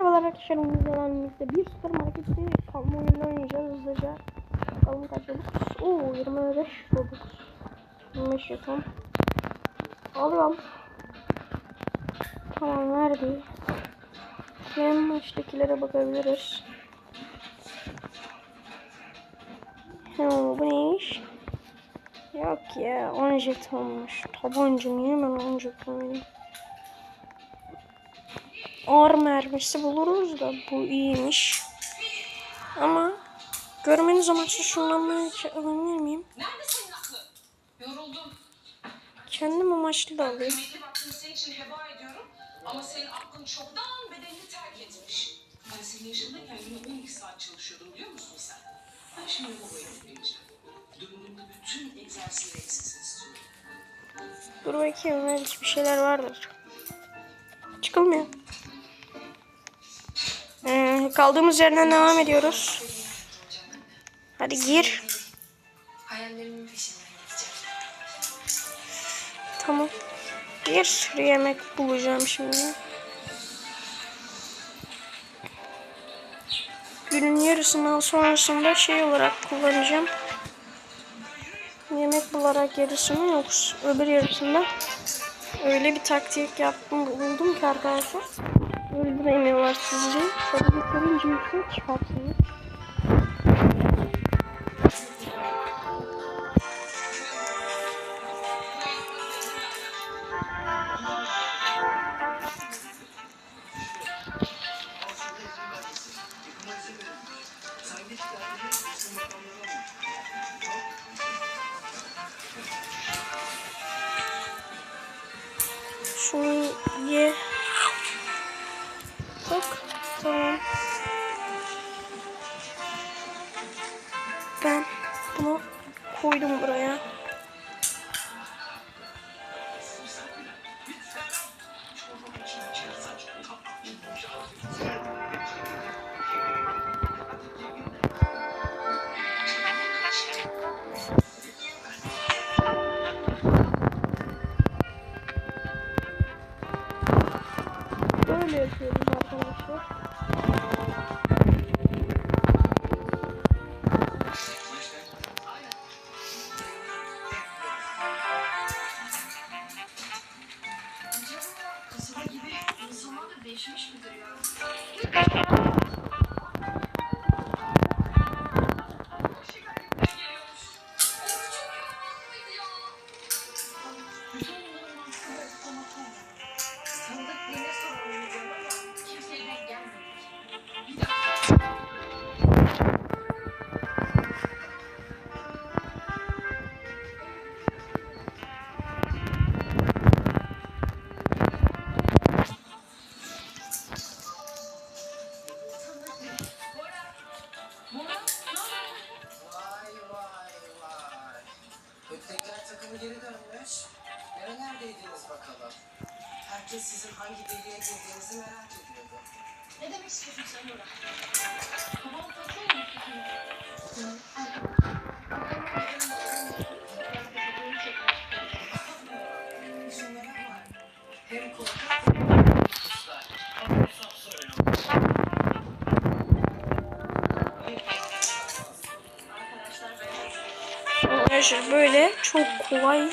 Merhabalar arkadaşlar videolarımızda bir süper markette kalma oyunu oynayacağız hızlıca. Bakalım kaç olduk. Oo 25 olduk. 25 jeton. Alıyorum. Tamam nerede? En maçtakilere bakabiliriz. Ha, bu ne iş? Yok ya 10 jetonmuş. Tabanca niye ben 10 jeton vereyim? Ağır mermisi buluruz da bu iyiymiş. Ama görmeniz amaçlı şundan alabilir miyim? Kendim amaçlı da alayım. Ediyorum. Ama senin aklın çoktan bedenini terk etmiş. Ben senin yaşındayken günde 12 saat çalışıyordum biliyor musun sen? Ben şimdi babaya gideceğim. Döndüğümde bütün egzersizleri eksilsin istiyorum. Dur bakayım belki bir şeyler vardır. Çıkılmıyor. Ee, kaldığımız yerden devam ediyoruz. Hadi gir. Tamam. Bir sürü yemek bulacağım şimdi. Günün yarısından sonrasında şey olarak kullanacağım. Yemek bularak yarısını yoksa öbür yarısında öyle bir taktik yaptım buldum ki arkadaşlar. Öldüremiyorlar sizi. Tabii yeterince yüksek çıkarsınız. Şunu ye. Arkadaşlar böyle çok kolay.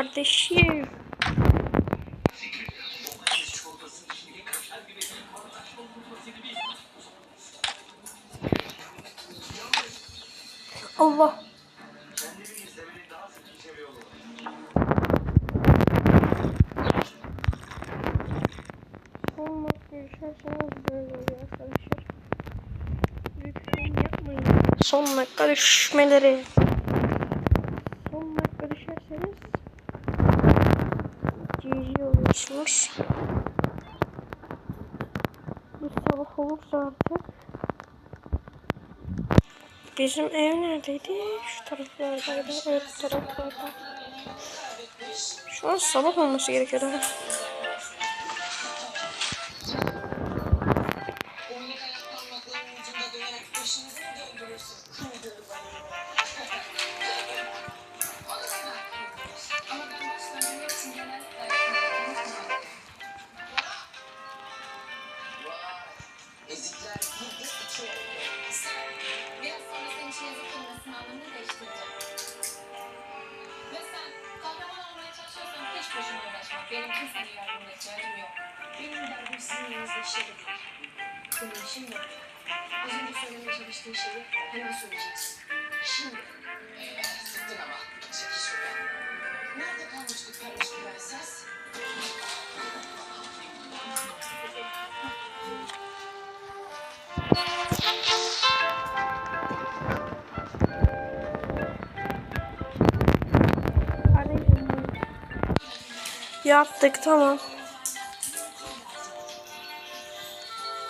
Kardeşim. Allah. Lütfen yapmayın. Son dakika düşmeleri. Son dakika düşerseniz GG oluyorsunuz. Bu sabah olursa artık Bizim ev neredeydi? Şu taraflardaydı. Evet bu taraflarda. Şu an sabah olması gerekiyor. Çalıştığın şeyi hemen söyleyeceksin. Şimdi. Sıktın ama. Çekil şuradan. Nerede kalmıştık Pembiş Prenses? Yaptık tamam.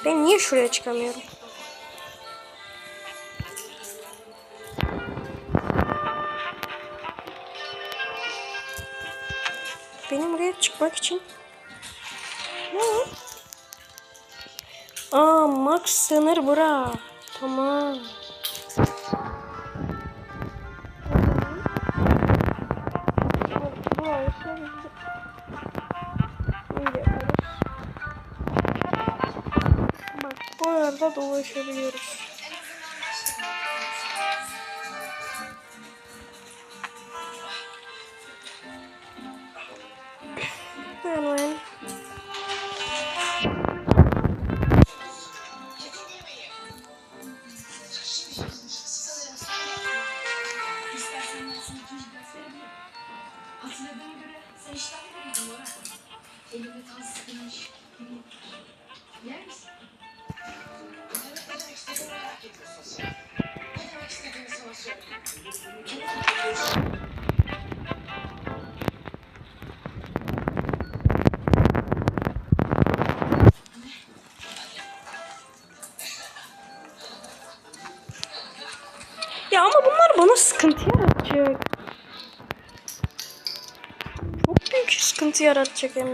Ben niye şuraya çıkamıyorum? Çıkmak için ne? Aa max sınır bura. Tamam. Bak bu arada dolaşabiliyoruz. Sıkıntı yaratacak. Çok büyük sıkıntı yaratacak hem.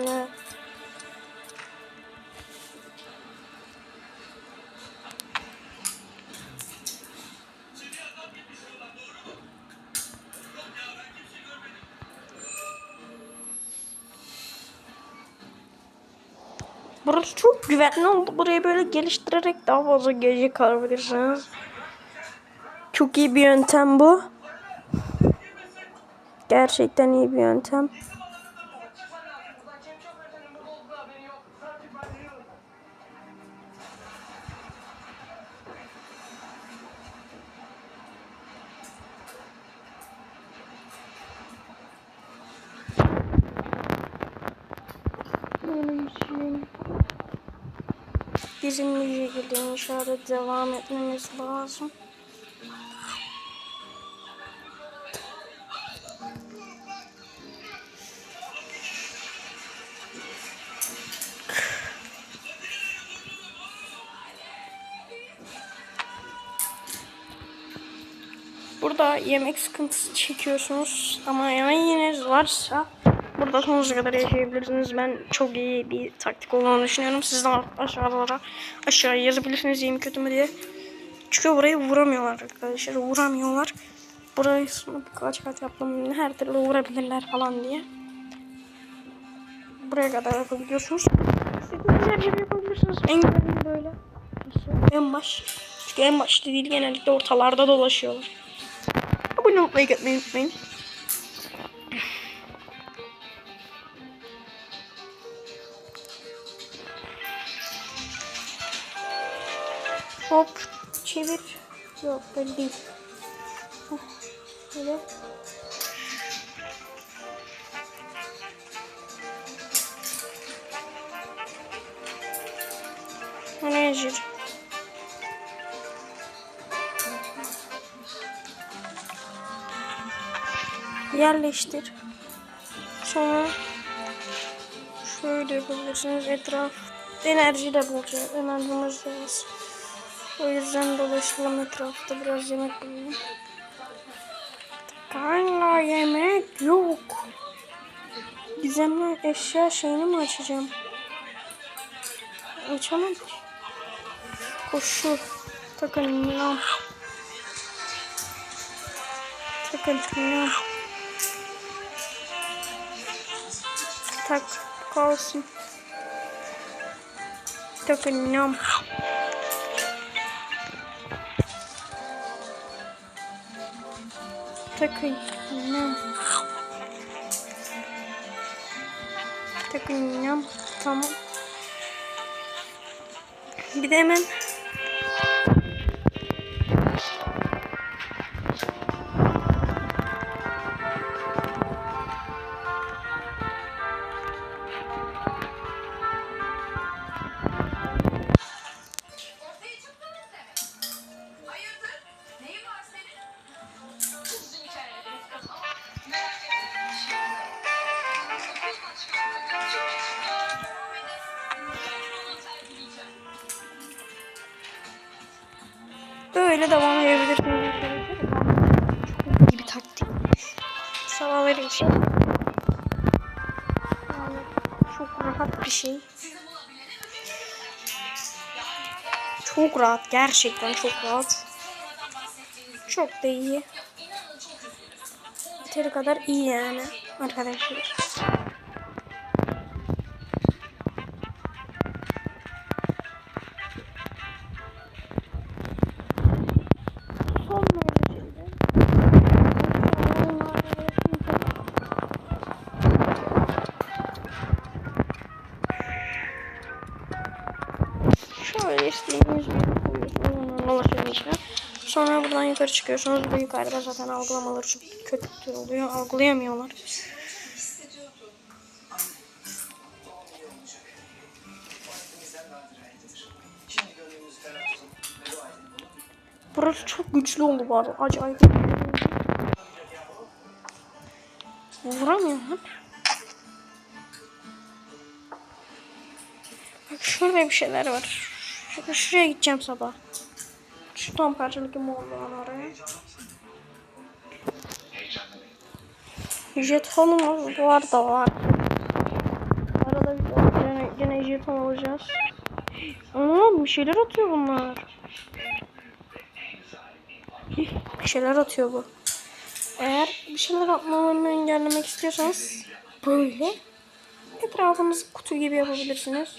Burası çok güvenli oldu. Burayı böyle geliştirerek daha fazla gece kalabilirsiniz. Çok iyi bir yöntem bu. Gerçekten iyi bir yöntem. Benim için bizim bir şekilde inşaata devam etmemiz lazım. Burada yemek sıkıntısı çekiyorsunuz ama yemeğiniz varsa burada sonsuza kadar yaşayabilirsiniz. Ben çok iyi bir taktik olduğunu düşünüyorum. Siz de aşağılara aşağıya yazabilirsiniz iyi kötü mü diye. Çünkü burayı vuramıyorlar arkadaşlar. Vuramıyorlar. Burayı kaç kat yaptım her türlü vurabilirler falan diye. Buraya kadar yapabiliyorsunuz. İstediğiniz her yapabilirsiniz. En güzeli böyle. En baş. Çünkü en başta değil genellikle ortalarda dolaşıyorlar. probably not make it mainstream. Hop, çevir. Yok ben değil. Yerleştir. Sonra şöyle yapabilirsiniz. Etraf enerji de bulacak. Enerjimiz lazım. O yüzden dolaşalım etrafta biraz yemek bulalım. Kanka yemek yok. Gizemli eşya şeyini mi açacağım? Açamam ki. Koşu. Takın lan. Takın Tak kalsın. Takın lan. Takın lan. Takın lan. Tamam. Bir de hemen böyle devam edebilirsiniz. Çok iyi bir taktik. Sabahları için. Yani çok rahat bir şey. Çok rahat. Gerçekten çok rahat. Çok da iyi. Yeteri kadar iyi yani arkadaşlar. Yukarı çıkıyorsunuz. Bu yukarıda zaten algılamaları çok kötü oluyor. Algılayamıyorlar. Burası çok güçlü oldu bu. Acayip. Vuramıyor. Bak şurada bir şeyler var. Şuraya gideceğim sabah. Şu tam parçalık mı oldu lan oraya? Jetonumuz bu arada var. Arada gene, gene jeton alacağız. Aman bir şeyler atıyor bunlar. Bir şeyler atıyor bu. Eğer bir şeyler atmamalarını engellemek istiyorsanız böyle etrafınızı kutu gibi yapabilirsiniz.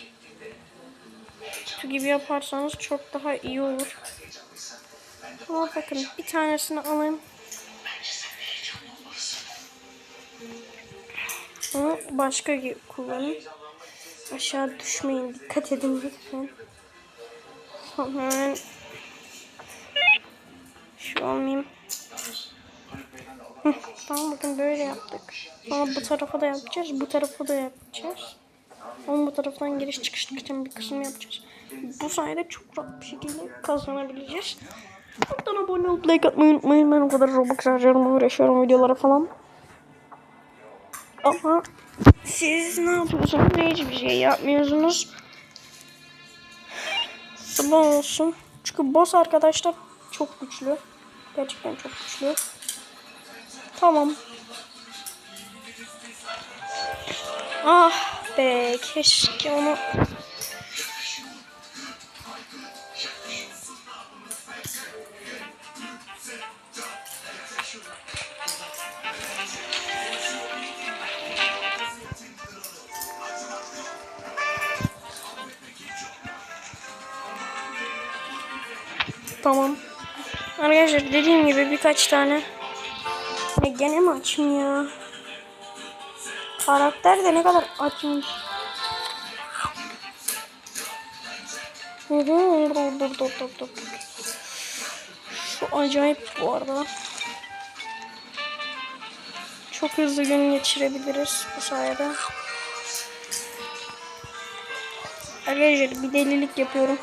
Kutu gibi yaparsanız çok daha iyi olur. Ama bakın bir tanesini alayım. Ama başka gibi kullanın. Aşağı düşmeyin. Dikkat edin lütfen. Hemen şu olmayayım. Hı, tamam bakın böyle yaptık. Sonra bu tarafa da yapacağız. Bu tarafa da yapacağız. Ama bu taraftan giriş çıkış için bir kısım yapacağız. Bu sayede çok rahat bir şekilde kazanabileceğiz. Buradan abone olup like atmayı unutmayın. Ben o kadar Robux harcarım, uğraşıyorum videolara falan. Ama siz ne yapıyorsunuz? Hiçbir şey yapmıyorsunuz. Sabah olsun. Çünkü boss arkadaşlar çok güçlü. Gerçekten çok güçlü. Tamam. Ah be keşke onu Tamam. Arkadaşlar dediğim gibi birkaç tane. Ne gene mi açmıyor? Karakter de ne kadar açmış. Şu acayip bu arada. Çok hızlı gün geçirebiliriz bu sayede. Arkadaşlar bir delilik yapıyorum.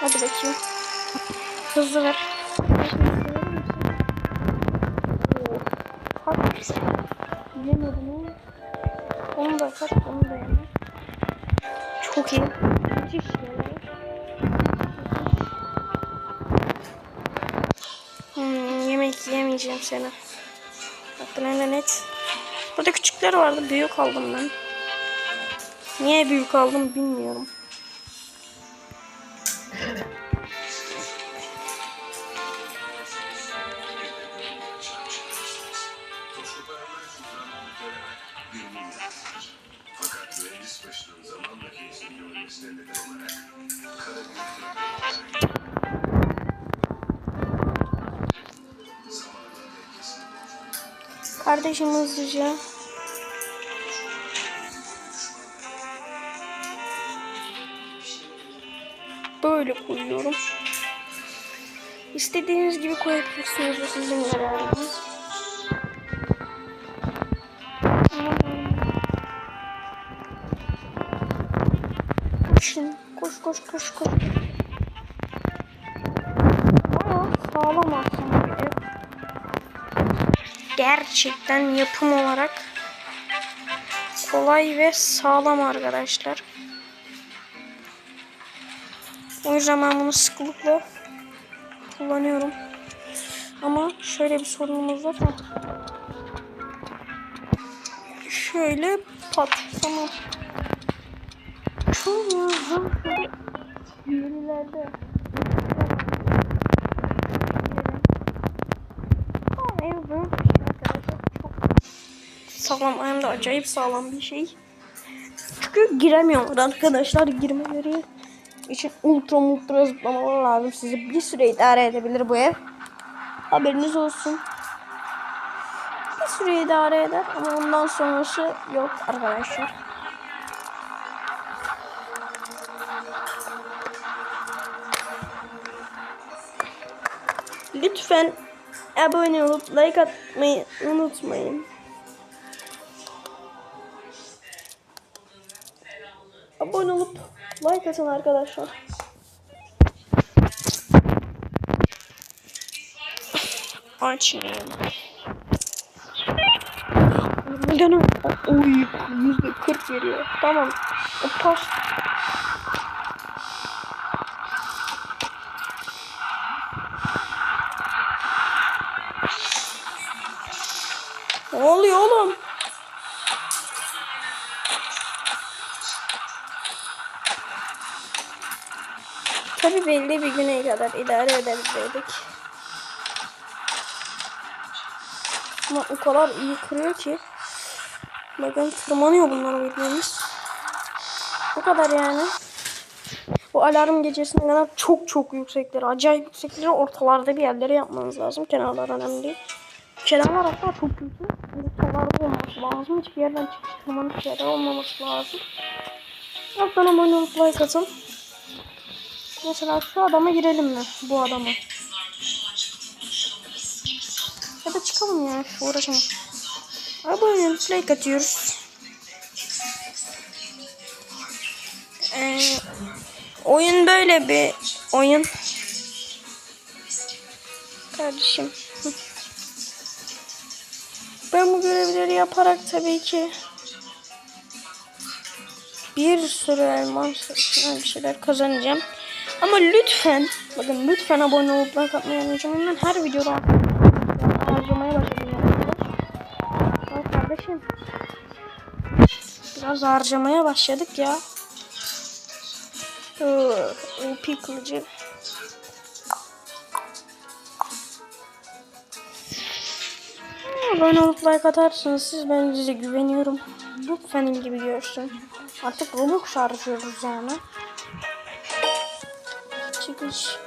Hadi bakayım. Hızlı ver. Hadi. Bilemedim ama. Onu da kaç, onu da yeme. Çok iyi. Müthiş yani. Hmm, yemek yemeyeceğim seni. Hakkını helal et. Burada küçükler vardı. Büyük aldım ben. Niye büyük aldım bilmiyorum. Kardeşim hızlıca. Böyle koyuyorum. İstediğiniz gibi koyabilirsiniz. Bu sizin kararınız. Koşun. Koş koş koş gerçekten yapım olarak kolay ve sağlam arkadaşlar. O yüzden ben bunu sıklıkla kullanıyorum. Ama şöyle bir sorunumuz var. Şöyle pat. Tamam. Çok hızlı. Yerilerde. Ev böyle bir şey arkadaşlar. Çok sağlam. Hem de acayip sağlam bir şey. Çünkü giremiyorlar arkadaşlar. Girmeleri için ultra ultra zıplamalar lazım. Sizi bir süre idare edebilir bu ev. Haberiniz olsun. Bir süre idare eder ama ondan sonrası yok arkadaşlar. Lütfen abone olup like atmayı unutmayın. Like atın arkadaşlar. Açmayayım. O? Oy yüzde kırk veriyor. Tamam. Pas. Ne oluyor oğlum? Tabi belli bir güne kadar idare edebilirdik. Ama o kadar iyi kırıyor ki. Bakın tırmanıyor bunlar bildiğimiz. O kadar yani. Bu alarm gecesine kadar çok çok yüksekleri, acayip yüksekleri ortalarda bir yerlere yapmanız lazım. Kenarlar önemli değil. Kenarlar hatta çok yüksek. Ortalarda olması lazım. Hiçbir yerden tırmanış yeri olmaması lazım. Abone olup like atın. Mesela şu adama girelim mi? Bu adama. Ya da çıkalım ya. Uğraşamam. Abone olup like atıyoruz. Ee, oyun böyle bir oyun. Kardeşim. Ben bu görevleri yaparak tabii ki bir sürü elmas bir şeyler kazanacağım. Ama lütfen bakın lütfen abone olup like atmayı unutmayın. Ben her videoda harcamaya başladım. Al kardeşim. Biraz harcamaya başladık ya. OP kılıcı. Abone olup like atarsınız. Siz ben size güveniyorum. Lütfen ilgi biliyorsun. Artık Robux harcıyoruz yani. Çıkış.